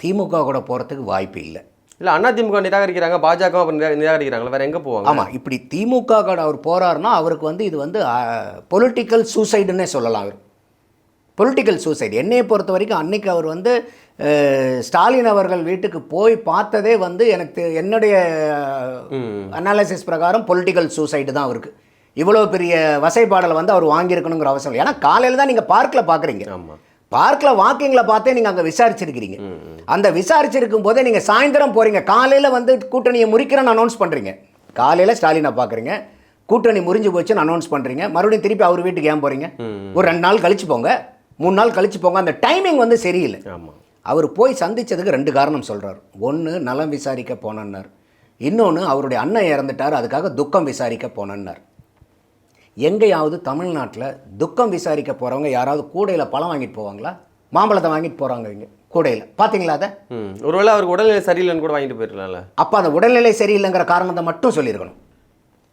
திமுக கூட போகிறதுக்கு வாய்ப்பு இல்லை. இல்லை அண்ணா திமுக நிராகரிக்கிறாங்க பாஜக நிரா- நிராகரிக்கிறாங்களா? வேற எங்கே போவாங்க? ஆமாம் இப்படி திமுக கூட அவர் போகிறாருன்னா அவருக்கு வந்து இது வந்து பொலிட்டிக்கல் சூசைடுன்னே சொல்லலாம் அவர். பொலிட்டிக்கல் சூசைடு என்னையை பொறுத்த வரைக்கும் அன்னைக்கு அவர் வந்து ஸ்டாலின் அவர்கள் வீட்டுக்கு போய் பார்த்ததே வந்து எனக்கு என்னுடைய அனாலிசிஸ் பிரகாரம் பொலிட்டிக்கல் சூசைடு தான் அவருக்கு. இவ்வளோ பெரிய வசைப்பாடலை வந்து அவர் வாங்கியிருக்கணுங்கிற அவசியம் இல்லை. ஏன்னா காலையில் தான் நீங்கள் பார்க்கில் பார்க்குறீங்க ஆமாம் பார்க்கில் வாக்கிங்கில் பார்த்தே நீங்கள் அங்கே விசாரிச்சிருக்கிறீங்க. அந்த விசாரிச்சிருக்கும் போதே நீங்கள் சாயந்தரம் போகிறீங்க காலையில் வந்து கூட்டணியை முறிக்கிறேன்னு அனௌன்ஸ் பண்ணுறீங்க காலையில் ஸ்டாலினை பார்க்குறீங்க. கூட்டணி முறிஞ்சு போச்சுன்னு அனௌன்ஸ் பண்ணுறீங்க மறுபடியும் திருப்பி அவர் வீட்டுக்கு ஏன் போகிறீங்க ஒரு ரெண்டு நாள் கழிச்சு போங்க. மூணு நாள் கழிச்சு போங்க. அந்த டைமிங் வந்து சரியில்லை. அவர் போய் சந்திச்சதுக்கு ரெண்டு காரணம் சொல்றார். ஒன்று நலம் விசாரிக்க போனன்னார். இன்னொன்று அவருடைய அண்ணன் இறந்துட்டார். அதுக்காக துக்கம் விசாரிக்க போனன்னார். எங்கேயாவது தமிழ்நாட்டில் துக்கம் விசாரிக்க போகிறவங்க யாராவது கூடையில் பழம் வாங்கிட்டு போவாங்களா? மாம்பழத்தை வாங்கிட்டு போகிறாங்க இவங்க கூடையில். பார்த்தீங்களா அதை? ஒருவேளை அவருக்கு உடல்நிலை சரியில்லைன்னு கூட வாங்கிட்டு போயிருக்கலாம்ல. அப்போ அந்த உடல்நிலை சரியில்லைங்கிற காரணத்தை மட்டும் சொல்லியிருக்கணும்.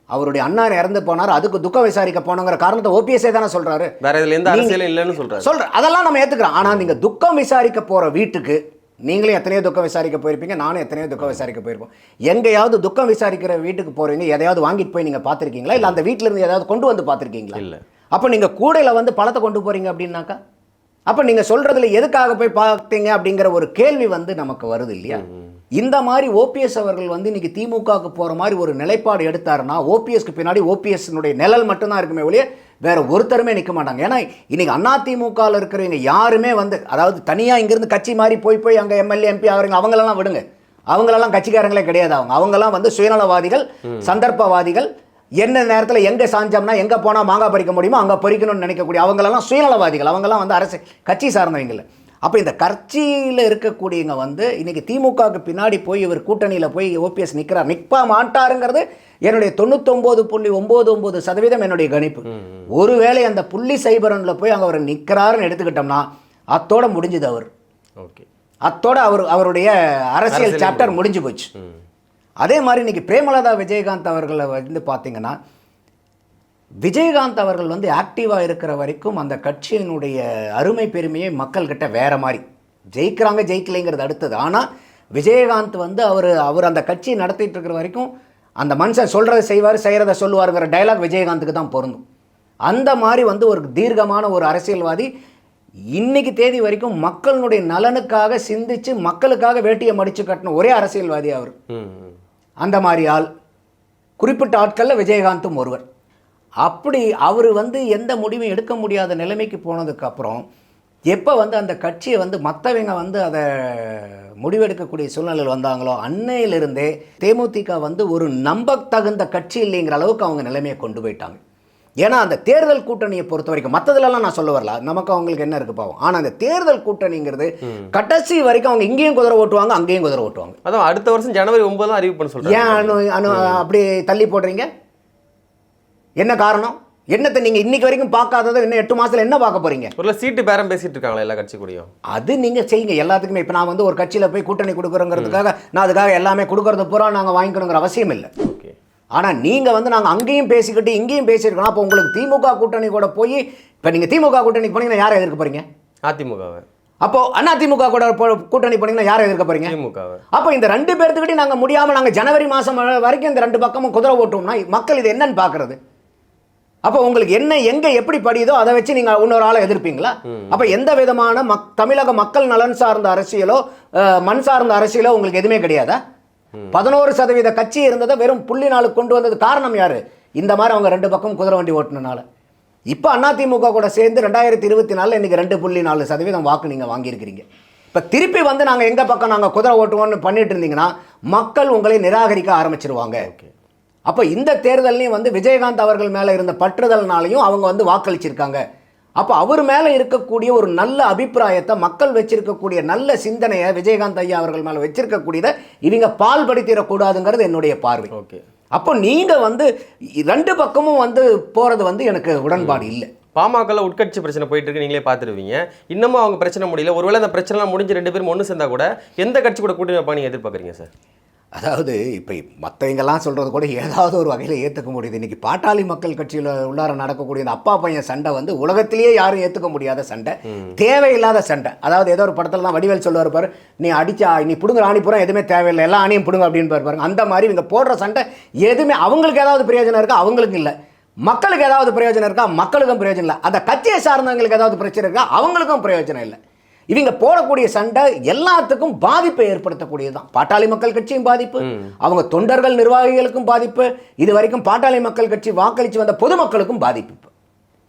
அவருடைய அண்ணார் இறந்து போனார் அதுக்கு துக்கம் விசாரிக்க போனோங்கிற காரணத்தை ஓபிஎஸ்ஏ தானே சொல்கிறாரு வேற இதுல எந்த அரசியலும் இல்லைன்னு சொல்றாரு. சொல்ற அதெல்லாம் நம்ம ஏத்துக்கிறோம். ஆனா நீங்க துக்கம் விசாரிக்க போற வீட்டுக்கு நீங்களும் எத்தனையோ துக்கம் விசாரிக்க போயிருப்பீங்க நானும் எத்தனையோ துக்கம் விசாரிக்க போயிருப்போம். எங்கேயாவது துக்கம் விசாரிக்கிற வீட்டுக்கு போறீங்க எதையாவது வாங்கிட்டு போய் நீங்க பார்த்திருக்கீங்களா? இல்ல அந்த வீட்ல இருந்து எதாவது கொண்டு வந்து பார்த்திருக்கீங்களா? இல்ல. அப்ப நீங்க கூடையில வந்து பழத்தை கொண்டு போறீங்க அப்படின்னாக்கா? அப்ப நீங்க சொல்றதுல எதுக்காக போய் பார்த்தீங்க அப்படிங்கிற ஒரு கேள்வி வந்து நமக்கு வருது இல்லையா? இந்த மாதிரி ஓபிஎஸ் அவர்கள் வந்து இன்னைக்கு திமுகவுக்கு போற மாதிரி ஒரு நிலைப்பாடு எடுத்தாருன்னா ஓபிஎஸ்க்கு பின்னாடி ஓபிஎஸ்னுடைய நிழல் மட்டும்தான் இருக்குமே ஒழிய வேற ஒருத்தருமே நிற்க மாட்டாங்க. ஏன்னா இன்னைக்கு அண்ணா திமுகவில் இருக்கிறவங்க யாருமே வந்து அதாவது தனியாக இங்கிருந்து கட்சி மாதிரி போய் போய் அங்கே எம்எல்ஏ எம்பி அவருங்க அவங்களெல்லாம் விடுங்க. அவங்களெல்லாம் கட்சிக்காரங்களே கிடையாது அவங்க. அவங்கெல்லாம் வந்து சுயநலவாதிகள் சந்தர்ப்பவாதிகள். என்ன நேரத்தில் எங்கே சாஞ்சோம்னா எங்கே போனால் மாங்காய் பறிக்க முடியுமோ அங்கே பறிக்கணும்னு நினைக்கக்கூடிய அவங்களெல்லாம் சுயநலவாதிகள். அவங்கெல்லாம் வந்து அரசு கட்சி சார்ந்தவங்க இல்லை. அப்போ இந்த கட்சியில் இருக்கக்கூடியவங்க வந்து இன்னைக்கு திமுகவுக்கு பின்னாடி போய் இவர் கூட்டணியில் போய் ஓபிஎஸ் நிற்கிறார் நிற்பா மாட்டாருங்கிறது என்னுடைய தொண்ணூத்தொம்பது புள்ளி ஒம்பது ஒம்பது சதவீதம் என்னுடைய கணிப்பு. ஒருவேளை அந்த புள்ளி சைபரனில் போய் அங்கே அவர் நிற்கிறாருன்னு எடுத்துக்கிட்டோம்னா அத்தோட முடிஞ்சுது அவர். ஓகே. அத்தோட அவர் அவருடைய அரசியல் அரசியல் சாப்டர் முடிஞ்சு. போச்சு. அதே மாதிரி இன்னைக்கு பிரேமலதா விஜயகாந்த் அவர்களை வந்து பார்த்தீங்கன்னா விஜயகாந்த் அவர்கள் வந்து ஆக்டிவாக இருக்கிற வரைக்கும் அந்த கட்சியினுடைய அருமை பெருமையை மக்கள்கிட்ட வேற மாதிரி. ஜெயிக்கிறாங்க ஜெயிக்கலைங்கிறது அடுத்தது. ஆனால் விஜயகாந்த் வந்து அவர் அவர் அந்த கட்சியை நடத்திட்டு இருக்கிற வரைக்கும் அந்த மனுஷன் சொல்கிறத செய்வார் செய்கிறத சொல்லுவாருங்கிற டயலாக் விஜயகாந்துக்கு தான் பொருந்தும். அந்த மாதிரி வந்து ஒரு தீர்க்கமான ஒரு அரசியல்வாதி இன்னைக்கு தேதி வரைக்கும் மக்களுடைய நலனுக்காக சிந்திச்சு மக்களுக்காக வேட்டியை மடிச்சு கட்டின ஒரே அரசியல்வாதி அவர். அந்த மாதிரி ஆள். குறிப்பிட்ட ஆட்களில் விஜயகாந்தும் ஒருவர். அப்படி அவர் வந்து எந்த முடிவும் எடுக்க முடியாத நிலைமைக்கு போனதுக்கப்புறம் எப்போ வந்து அந்த கட்சியை வந்து மற்றவங்க வந்து அதை முடிவெடுக்கக்கூடிய சூழ்நிலையில் வந்தாங்களோ அன்னையிலிருந்தே தேமுதிக வந்து ஒரு நம்பத்தகுந்த கட்சி இல்லைங்கிற அளவுக்கு அவங்க நிலைமையை கொண்டு போயிட்டாங்க. ஏன்னா அந்த தேர்தல் கூட்டணியை பொறுத்த வரைக்கும் மற்றதுலலாம் நான் சொல்ல வரல. நமக்கு அவங்களுக்கு என்ன இருக்கு பாவம். ஆனால் அந்த தேர்தல் கூட்டணிங்கிறது கடைசி வரைக்கும் அவங்க இங்கேயும் குதிரை ஓட்டுவாங்க அங்கேயும் குதிரை ஓட்டுவாங்க. அதான் அடுத்த வருஷம் ஜனவரி ஒன்பது தான் அறிவிப்புன்னு ஏன் அனு அனு அப்படி தள்ளி போடுறீங்க? என்ன காரணம்? என்னத்தை நீங்கள் இன்னைக்கு வரைக்கும் பார்க்காததை இன்னும் எட்டு மாசத்துல என்ன பார்க்க போறீங்க? ஒரு சீட்டு பேரம் பேசிட்டு இருக்காங்களா எல்லா கட்சி கூடயும் அது நீங்க செய்யுங்க. எல்லாத்துக்குமே இப்போ நான் வந்து ஒரு கட்சியில் போய் கூட்டணி கொடுக்குறோங்கிறதுக்காக நான் அதுக்காக எல்லாமே கொடுக்கறது பூரா நாங்கள் வாங்கிக்கணுங்கிற அவசியம் இல்லை. ஓகே. ஆனால் நீங்கள் வந்து நாங்கள் அங்கேயும் பேசிக்கிட்டு இங்கேயும் பேசியிருக்கோம். அப்போ உங்களுக்கு திமுக கூட்டணி கூட போய் இப்போ நீங்கள் திமுக கூட்டணிக்கு போனீங்கன்னா யாரை எதிர்க்க போறீங்க? அதிமுகவை. அப்போ அண்ணா திமுக கூட கூட்டணி போனீங்கன்னா யாரை எதிர்க்க போறீங்க? திமுகவை. அப்போ இந்த ரெண்டு பேர்த்துக்கிட்டையும் நாங்கள் முடியாமல் நாங்கள் ஜனவரி மாதம் வரைக்கும் இந்த ரெண்டு பக்கமும் குதிரை ஓட்டோம்னா மக்கள் இது என்னன்னு பார்க்கறது? அப்போ உங்களுக்கு என்ன எங்கே எப்படி படியுதோ அதை வச்சு நீங்கள் இன்னொரு ஆளை எதிர்ப்பீங்களா? அப்போ எந்த விதமான மக் தமிழக மக்கள் நலன் சார்ந்த அரசியலோ மண் சார்ந்த அரசியலோ உங்களுக்கு எதுவுமே கிடையாதா? பதினோரு சதவீத கட்சி இருந்ததை வெறும் புள்ளி நாளுக்கு கொண்டு வந்தது காரணம் யாரு? இந்த மாதிரி அவங்க ரெண்டு பக்கம் குதிரை வண்டி ஓட்டுனனால. இப்போ அதிமுக கூட சேர்ந்து ரெண்டாயிரத்தி இருபத்தி நாலில் இன்றைக்கி ரெண்டு புள்ளி நாலு சதவீதம் வாக்கு நீங்கள் வாங்கியிருக்கிறீங்க. இப்போ திருப்பி வந்து நாங்கள் எங்கள் பக்கம் நாங்கள் குதிரை ஓட்டுவோம்னு பண்ணிட்டு இருந்தீங்கன்னா மக்கள் உங்களை நிராகரிக்க ஆரம்பிச்சிருவாங்க. ஓகே. அப்போ இந்த தேர்தல்லையும் வந்து விஜயகாந்த் அவர்கள் மேலே இருந்த பற்றுதல்னாலையும் அவங்க வந்து வாக்களிச்சிருக்காங்க. அப்போ அவர் மேலே இருக்கக்கூடிய ஒரு நல்ல அபிப்பிராயத்தை மக்கள் வச்சிருக்கக்கூடிய நல்ல சிந்தனையை விஜயகாந்த் ஐயா அவர்கள் மேலே வச்சிருக்கக்கூடியதை இவங்க பால்படுத்திடக்கூடாதுங்கிறது என்னுடைய பார்வை. ஓகே. அப்போ நீங்கள் வந்து ரெண்டு பக்கமும் வந்து போகிறது வந்து எனக்கு உடன்பாடு இல்லை. பாமகல உட்கட்சி பிரச்சனை போயிட்டு இருக்கு நீங்களே பார்த்துருவீங்க. இன்னமும் அவங்க பிரச்சனை முடியல. ஒருவேளை அந்த பிரச்சனைலாம் முடிஞ்சு ரெண்டு பேரும் ஒன்று சேர்ந்தா கூட எந்த கட்சி கூட கூட்டணி வைப்பாங்க எதிர்பார்க்குறீங்க சார்? அதாவது இப்போ மற்றவங்கெல்லாம் சொல்கிறது கூட ஏதாவது ஒரு வகையில் ஏற்றுக்க முடியுது. இன்றைக்கி பாட்டாளி மக்கள் கட்சியில் உள்ளார நடக்கக்கூடிய இந்த அப்பா பையன் சண்டை வந்து உலகத்திலேயே யாரும் ஏற்றுக்க முடியாத சண்டை தேவையில்லாத சண்டை. அதாவது ஏதோ ஒரு படத்தில் தான் வடிவேல் சொல்லுவார் பாரு நீ அடிச்சா நீ பிடுங்குற ஆணி பூரா எதுவுமே தேவையில்லை எல்லா ஆணியும் பிடுங்க அப்படின்னு பாருங்க. அந்த மாதிரி இவங்க போடுற சண்டை எதுவுமே அவங்களுக்கு ஏதாவது பிரயோஜனம் இருக்கா? அவங்களுக்கு இல்லை. மக்களுக்கு ஏதாவது பிரயோஜனம் இருக்கா? மக்களுக்கும் பிரயோஜனம் இல்லை. அந்த கட்சியை சார்ந்தவங்களுக்கு ஏதாவது பிரச்சனை இருக்கா? அவங்களுக்கும் பிரயோஜனம் இல்லை. இவங்க போடக்கூடிய சண்டை எல்லாத்துக்கும் பாதிப்பை ஏற்படுத்தக்கூடியது தான் பாட்டாளி மக்கள் கட்சியும் பாதிப்பு அவங்க தொண்டர்கள் நிர்வாகிகளுக்கும் பாதிப்பு இது வரைக்கும் பாட்டாளி மக்கள் கட்சி வாக்களித்து வந்த பொதுமக்களுக்கும் பாதிப்பு.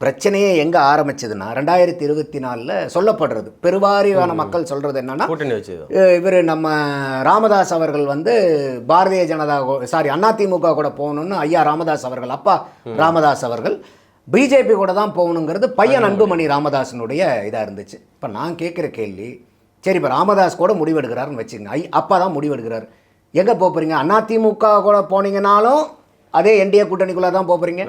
பிரச்சனையே எங்கே ஆரம்பிச்சதுன்னா ரெண்டாயிரத்தி இருபத்தி நாலில் சொல்லப்படுறது பெருவாரியான மக்கள் சொல்கிறது என்னன்னா இவர் நம்ம ராமதாஸ் அவர்கள் வந்து பாரதிய ஜனதா சாரி அதிமுக கூட போகணும்னு ஐயா ராமதாஸ் அவர்கள் அப்பா ராமதாஸ் அவர்கள் பிஜேபி கூட தான் போகணுங்கிறது பையன் அன்புமணி ராமதாஸினுடைய இதாக இருந்துச்சு. இப்போ நான் கேட்குற கேள்வி சரி இப்போ ராமதாஸ் கூட முடிவெடுக்கிறாருன்னு வச்சுங்க ஐ அப்பா தான் முடிவெடுக்கிறார். எங்கே போகிறீங்க அதிமுக கூட போனீங்கனாலும் அதே என்டிஏ கூட்டணிக்குள்ளே தான் போகிறீங்க.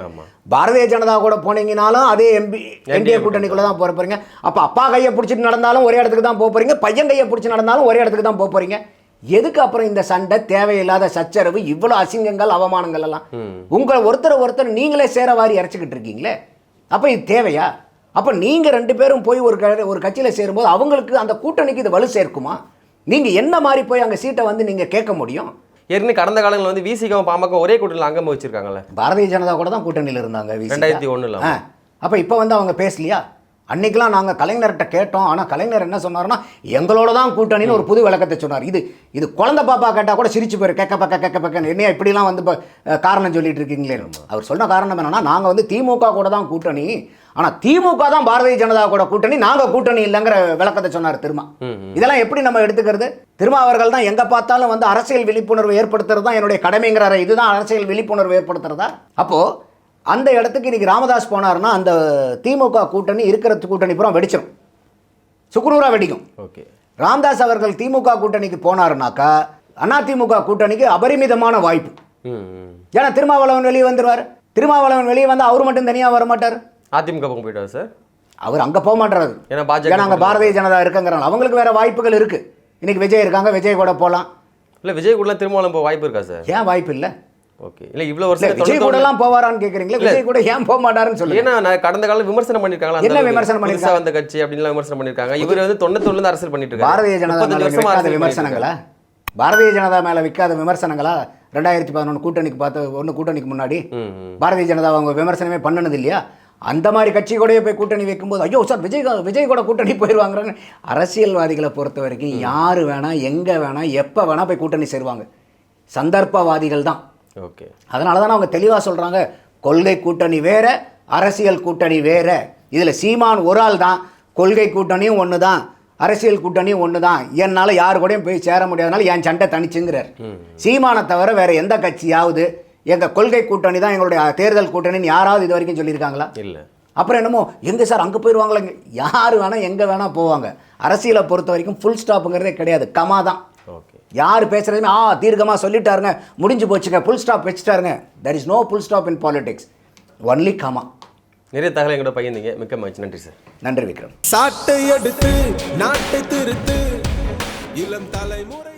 பாரதிய ஜனதா கூட போனீங்கனாலும் அதே எம்பி என்டிஏ கூட்டணிக்குள்ளே தான் போக போகிறீங்க அப்போ அப்பா கையை பிடிச்சிட்டு நடந்தாலும் ஒரே இடத்துக்கு தான் போக போகிறீங்க பையன் கையை பிடிச்சி நடந்தாலும் ஒரே இடத்துக்கு தான் போக போகிறீங்க எதுக்கு அப்புறம் இந்த சண்டை? தேவையில்லாத சச்சரவு இவ்வளோ அசிங்கங்கள் அவமானங்கள் எல்லாம். உங்களை ஒருத்தர் ஒருத்தர் நீங்களே சேர வாரி இறச்சிக்கிட்டு இருக்கீங்களே? அப்போ இது தேவையா? அப்போ நீங்கள் ரெண்டு பேரும் போய் ஒரு க ஒரு கட்சியில் சேரும்போது அவங்களுக்கு அந்த கூட்டணிக்கு இது வலு சேர்க்குமா? நீங்கள் என்ன மாதிரி போய் அங்கே சீட்டை வந்து நீங்கள் கேட்க முடியும்? ஏற்கனவே கடந்த காலங்களில் வந்து விசிகாவும் பாமக ஒரே கூட்டணியில் அங்கம் வச்சிருக்காங்கல்ல. பாரதிய ஜனதா கூட தான் கூட்டணியில் இருந்தாங்க. ரெண்டாயிரத்தி ஆ. அப்போ இப்போ வந்து அவங்க பேசலையா? அன்னைக்கெல்லாம் நாங்கள் கலைஞர்கிட்ட கேட்டோம். ஆனால் கலைஞர் என்ன சொன்னார்னா எங்களோட தான் கூட்டணின்னு ஒரு புது விளக்கத்தை சொன்னார். இது இது குழந்தை பாப்பா கேட்டால் கூட சிரிச்சு போயிரு. கேட்க பக்க கேட்க பக்கன்னு. என்னையா இப்படிலாம் வந்து இப்போ காரணம் சொல்லிட்டு இருக்கீங்களே? அவர் சொன்ன காரணம் என்னன்னா நாங்கள் வந்து திமுக கூட தான் கூட்டணி. ஆனால் திமுக தான் பாரதிய ஜனதா கூட கூட்டணி. நாங்கள் கூட்டணி இல்லைங்கிற விளக்கத்தை சொன்னார் திரும்ப இதெல்லாம் எப்படி நம்ம எடுத்துக்கிறது? திரும்ப அவர்கள் தான் எங்கே பார்த்தாலும் வந்து அரசியல் விழிப்புணர்வு ஏற்படுத்துறது தான் என்னுடைய கடமைங்கிறாரு. இதுதான் அரசியல் விழிப்புணர்வு ஏற்படுத்துறதா? அப்போது அந்த இடத்துக்கு இன்னைக்கு ராமதாஸ் போனாருன்னா அந்த திமுக கூட்டணி இருக்கிற கூட்டணி பூரா வெடிச்சிடும் சுக்குநூறா வெடிக்கும். ஓகே. ராமதாஸ் அவர்கள் திமுக கூட்டணிக்கு போனாருனாக்கா அதிமுக கூட்டணிக்கு அபரிமிதமான வாய்ப்பு. ஏன்னா திருமாவளவன் வெளியே வந்துருவார். திருமாவளவன் வெளியே வந்து அவர் மட்டும் தனியாக வர மாட்டார் அதிமுக பக்கம் போயிட்டாரு சார்? அவர் அங்கே போக மாட்டாரு. ஏன்னா பாஜக ஏன்னா அங்கே பாரதிய ஜனதா இருக்குங்கிறாங்க அவங்களுக்கு வேற வாய்ப்புகள் இருக்கு. இன்னைக்கு விஜய் இருக்காங்க விஜய் கூட போகலாம் இல்ல விஜய் கூட திருமாவளம் போக வாய்ப்பு இருக்கா சார்? ஏன் வாய்ப்பு இல்லை? ஓகே. இல்ல இவ்வளவு வருஷம் விஜய் கூட எல்லாம் போவாரான்னு கேட்குறீங்களா விஜய் கூட ஏன் போக மாட்டாருன்னு சொல்லுங்க. ஏன்னா நான் கடந்த காலம் விமர்சனம் பண்ணிருக்காங்களா? என்ன விமர்சனம் புதுசா வந்த கட்சி அப்படின்லாம் விமர்சனம் பண்ணிருக்காங்க. இவர் வந்து தொண்ணூத்தொன்னுல இருந்து அரசியல் பண்ணிட்டு இருக்காரு. பாரதிய ஜனதா வருஷமா விமர்சனங்களா? பாரதிய ஜனதா மேல விற்காத விமர்சனங்களா? ரெண்டாயிரத்தி பதினொன்று கூட்டணிக்கு பார்த்து ஒன்று கூட்டணிக்கு முன்னாடி. பாரதிய ஜனதா அவங்க விமர்சனமே பண்ணனது இல்லையா? அந்த மாதிரி கட்சி கூடயே போய் கூட்டணி வைக்கும்போது ஐயோ சார் விஜய் விஜய் கூட கூட்டணி போயிடுவாங்கிறாங்க அரசியல்வாதிகளை பொறுத்த வரைக்கும் யார் வேணா எங்கே வேணா எப்போ வேணா போய் கூட்டணி சேருவாங்க. சந்தர்ப்பவாதிகள் தான். ஓகே. அதனால தான் அவங்க தெளிவாக சொல்கிறாங்க கொள்கை கூட்டணி வேற அரசியல் கூட்டணி வேற. இதில் சீமான் ஒரு ஆள் தான் கொள்கை கூட்டணியும் ஒன்று தான் அரசியல் கூட்டணியும் ஒன்று தான் என்னால் யார் கூடயும் போய் சேர முடியாதனால என் சண்டை தனிச்சுங்கிறார் சீமானை தவிர வேற எந்த கட்சியாவது எங்கள் கொள்கை கூட்டணி தான் எங்களுடைய தேர்தல் கூட்டணின்னு யாராவது இது வரைக்கும் சொல்லியிருக்காங்களா? இல்ல. அப்புறம் என்னமோ எங்கே சார் அங்கே போயிடுவாங்களா யார் வேணால் எங்கே வேணால் போவாங்க. அரசியலை பொறுத்த வரைக்கும் ஃபுல் ஸ்டாப்புங்கிறதே கிடையாது. கமா தான். யார் பேசுறதுமே ஆ தீர்க்கமாக சொல்லிட்டாருங்க. முடிஞ்சு போச்சுங்க full stop வச்சுட்டாருங்க. There is no full stop in politics only comma நிறைய தகவலை எங்கூட பகிர்ந்தீங்க. மிக்க மகிழ்ச்சி. நன்றி சார் நன்றி விக்ரம். சாட்டை எடுத்து நாட்டை திருத்து இளம் தலைமுறை